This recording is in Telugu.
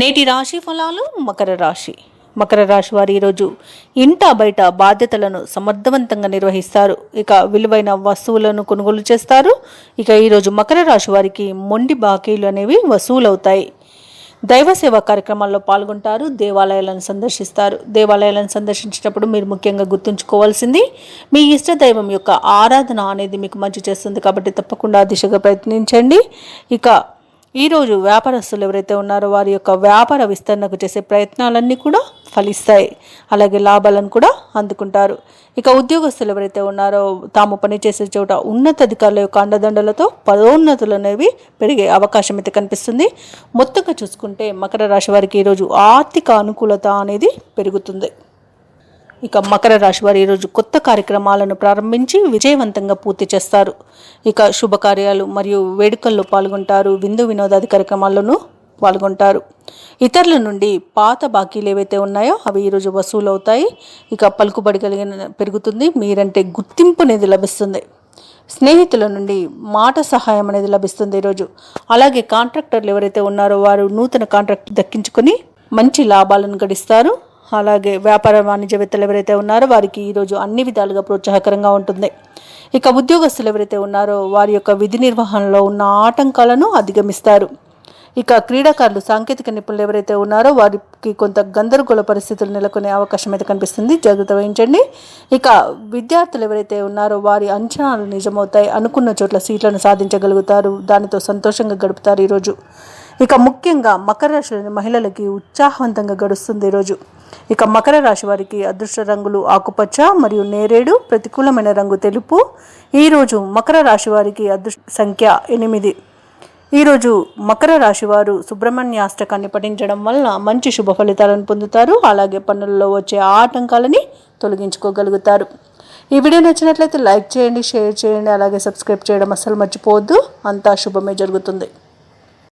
నేటి రాశి ఫలాలు? మకర రాశి. మకర రాశి వారు ఈరోజు ఇంట బయట బాధ్యతలను సమర్థవంతంగా నిర్వహిస్తారు. ఇక విలువైన వస్తువులను కొనుగోలు చేస్తారు. ఇక ఈరోజు మకర రాశి వారికి మొండి బాకీలు అనేవి వసూలవుతాయి. దైవ సేవా కార్యక్రమాల్లో పాల్గొంటారు. దేవాలయాలను సందర్శిస్తారు. దేవాలయాలను సందర్శించేటప్పుడు మీరు ముఖ్యంగా గుర్తుంచుకోవాల్సింది మీ ఇష్ట దైవం యొక్క ఆరాధన అనేది మీకు మంచి చేస్తుంది కాబట్టి తప్పకుండా దిశగా ప్రయత్నించండి. ఇక ఈరోజు వ్యాపారస్తులు ఎవరైతే ఉన్నారో వారి యొక్క వ్యాపార విస్తరణకు చేసే ప్రయత్నాలన్నీ కూడా ఫలిస్తాయి. అలాగే లాభాలను కూడా అందుకుంటారు. ఇక ఉద్యోగస్తులు ఎవరైతే ఉన్నారో తాము పనిచేసే చోట ఉన్నతాధికారుల యొక్క అండదండలతో పదోన్నతులు అనేవి పెరిగే అవకాశం అయితే కనిపిస్తుంది. మొత్తంగా చూసుకుంటే మకర రాశి వారికి ఈరోజు ఆర్థిక అనుకూలత అనేది పెరుగుతుంది. ఇక మకర రాశి వారు ఈరోజు కొత్త కార్యక్రమాలను ప్రారంభించి విజయవంతంగా పూర్తి చేస్తారు. ఇక శుభకార్యాలు మరియు వేడుకల్లో పాల్గొంటారు. విందు వినోదాది కార్యక్రమాల్లోనూ పాల్గొంటారు. ఇతరుల నుండి పాత బాకీలు ఏవైతే ఉన్నాయో అవి ఈరోజు వసూలు అవుతాయి ఇక పలుకుబడి కలిగిన పెరుగుతుంది. మీరంటే గుర్తింపు అనేది లభిస్తుంది. స్నేహితుల నుండి మాట సహాయం అనేది లభిస్తుంది ఈరోజు. అలాగే కాంట్రాక్టర్లు ఎవరైతే ఉన్నారో వారు నూతన కాంట్రాక్ట్ దక్కించుకొని మంచి లాభాలను గడిస్తారు. అలాగే వ్యాపార వాణిజ్యవేత్తలు ఎవరైతే ఉన్నారో వారికి ఈరోజు అన్ని విధాలుగా ప్రోత్సాహకరంగా ఉంటుంది. ఇక ఉద్యోగస్తులు ఎవరైతే ఉన్నారో వారి యొక్క విధి నిర్వహణలో ఉన్న ఆటంకాలను అధిగమిస్తారు. ఇక క్రీడాకారులు సాంకేతిక నిపుణులు ఎవరైతే ఉన్నారో వారికి కొంత గందరగోళ పరిస్థితులు నెలకొనే అవకాశం అయితే కనిపిస్తుంది. జాగ్రత్త వహించండి. ఇక విద్యార్థులు ఎవరైతే ఉన్నారో వారి అంచనాలు నిజమవుతాయి. అనుకున్న చోట్ల సీట్లను సాధించగలుగుతారు. దానితో సంతోషంగా గడుపుతారు ఈరోజు. ఇక ముఖ్యంగా మకర రాశిలోని మహిళలకి ఉత్సాహవంతంగా గడుస్తుంది ఈరోజు. ఇక మకర రాశి వారికి అదృష్ట రంగులు ఆకుపచ్చ మరియు నేరేడు ప్రతికూలమైన రంగు తెలుపు. ఈరోజు మకర రాశి వారికి అదృష్ట సంఖ్య ఎనిమిది. ఈరోజు మకర రాశి వారు సుబ్రహ్మణ్యాష్టకాన్ని పఠించడం వలన మంచి శుభ ఫలితాలను పొందుతారు. అలాగే పనుల్లో వచ్చే ఆటంకాలని తొలగించుకోగలుగుతారు. ఈ వీడియో నచ్చినట్లయితే లైక్ చేయండి షేర్ చేయండి అలాగే సబ్స్క్రైబ్ చేయడం అస్సలు మర్చిపోవద్దు. అంతా శుభమే జరుగుతుంది.